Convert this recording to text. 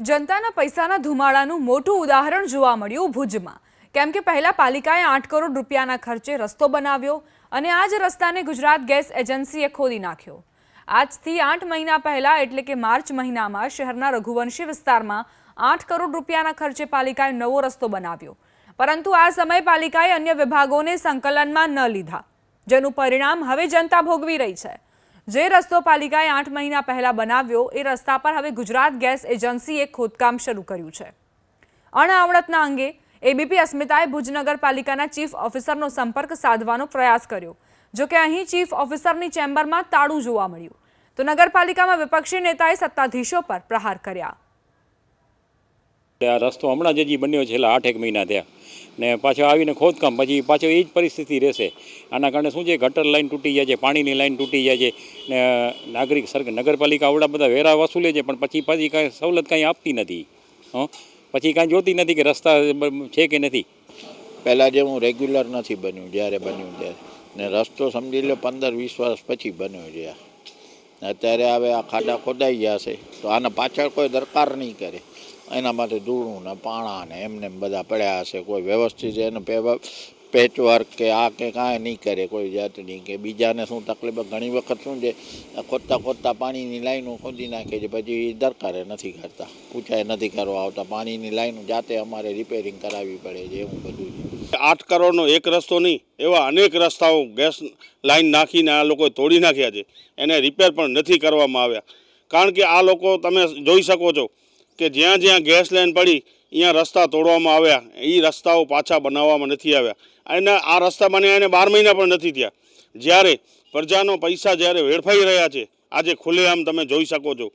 જનતાના પૈસાના ધુમાડાનું મોટું ઉદાહરણ જોવા મળ્યું ભુજમાં. કેમ કે પહેલા પાલિકાએ આઠ કરોડ રૂપિયાના ખર્ચે રસ્તો બનાવ્યો અને આ જ રસ્તાને ગુજરાત ગેસ એજન્સીએ ખોદી નાખ્યો. આજથી આઠ મહિના પહેલા એટલે કે માર્ચ મહિનામાં શહેરના રઘુવંશી વિસ્તારમાં આઠ કરોડ રૂપિયાના ખર્ચે પાલિકાએ નવો રસ્તો બનાવ્યો. પરંતુ આ સમયે પાલિકાએ અન્ય વિભાગોને સંકલનમાં ન લીધા, જેનું પરિણામ હવે જનતા ભોગવી રહી છે. જે રસ્તો પાલિકાએ આઠ મહિના પહેલા બનાવ્યો, એ રસ્તા પર હવે ગુજરાત ગેસ એજન્સીએ ખોદકામ શરૂ કર્યું છે. અણઆવડતના અંગે એબીપી અસ્મિતાએ ભુજ નગરપાલિકાના ચીફ ઓફિસરનો સંપર્ક સાધવાનો પ્રયાસ કર્યો, જો કે અહીં ચીફ ઓફિસરની ચેમ્બરમાં તાળું જોવા મળ્યું. તો નગરપાલિકામાં વિપક્ષી નેતાએ સત્તાધીશો પર પ્રહાર કર્યા. આ રસ્તો હમણાં જ બન્યો છે આઠ એક મહિના થયા. ને પાછો આવીને ખોદકામ, પછી પાછો એ જ પરિસ્થિતિ રહેશે. આના કારણે શું છે, ગટર લાઈન તૂટી જાય છે, પાણીની લાઈન તૂટી જાય છે, ને નાગરિક સર નગરપાલિકા આવડા બધા વેરા વસૂલે છે, પણ પછી પછી કાંઈ સવલત કાંઈ આપતી નથી. હં? પછી કાંઈ જોતી નથી કે રસ્તા છે કે નથી. પહેલાં જે હું રેગ્યુલર નથી બન્યું, જ્યારે બન્યું ત્યારે. ને રસ્તો સમજી લો, પંદર, વીસ વર્ષ પછી બન્યો છે અત્યારે હવે આ ખાડા ખોદાઈ ગયા છે. તો આના પાછળ કોઈ દરકાર નહીં કરે. એના માટે ધૂળું ને પાણા ને એમને એમ બધા પડ્યા હશે. કોઈ વ્યવસ્થિત એને પેચવર્ક કે આ કે કાંઈ નહીં કરે, કોઈ જાતની કે બીજાને શું તકલીફ, ઘણી વખત શું છે ખોદતા ખોદતા પાણીની લાઈનો ખોદી નાખે છે, પછી દરકારે નથી કરતા પૂછાય નથી કરવા આવતા, પાણીની લાઈનો જાતે અમારે રિપેરિંગ કરાવવી પડે છે, એવું બધું છે. આઠ કરોડનો એક રસ્તો નહીં, એવા અનેક રસ્તાઓ ગેસ લાઈન નાખીને આ લોકોએ તોડી નાખ્યા છે, એને રિપેર પણ નથી કરવામાં આવ્યા. કારણ કે આ લોકો તમે જોઈ શકો છો કે જ્યાં જ્યાં ગેસ લાઈન પડી અહીંયા રસ્તા તોડવામાં આવ્યા. એ રસ્તાઓ પાછા બનાવવામાં નથી આવ્યા. અને આ રસ્તા બન્યા એને બાર મહિના પણ નથી થયા. જ્યારે પ્રજાનો પૈસા જ્યારે વેડફાઈ રહ્યા છે, આજે ખુલ્લેઆમ તમે જોઈ શકો છો.